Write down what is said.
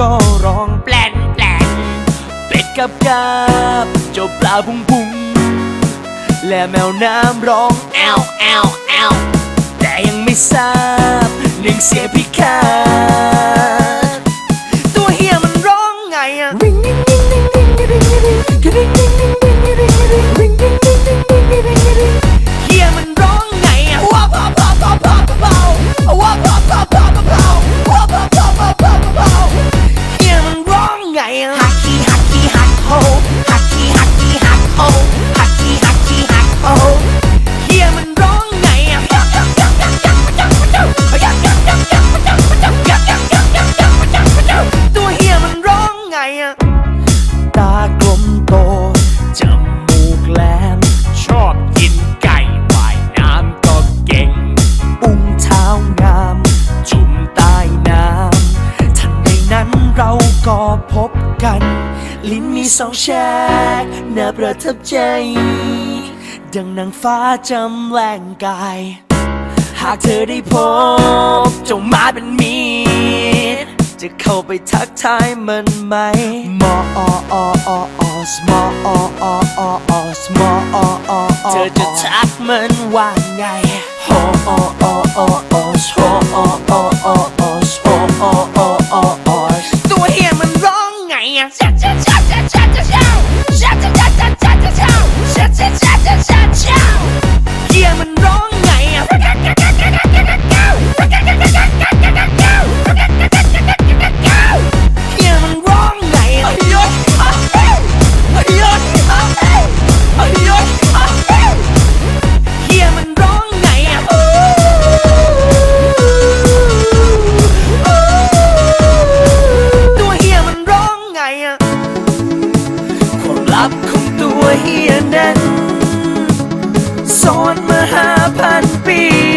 ก็ร้องแปลนแปลนเป็ดกับกาบเจ้าปลาบุ้งบุ้งและแมวน้ำร้องแอลแอลแอลแต่ยังไม่ทราบหนึ่งเสียพ ก็พบกัน ลิ้นมีสองแฉกน่าประทับใจ ดังนางฟ้าจำแรงกาย หากเธอได้พบจ้าหมาเป็นมีดจะเข้าไปทักทายมันไหมมอออออออสมออออออสมออออเธอจะทักมันว่าไงโฮโอโอออสฮโอโอโอโอ ลับของตัวเฮียนั้นสอนมาห้าพันปี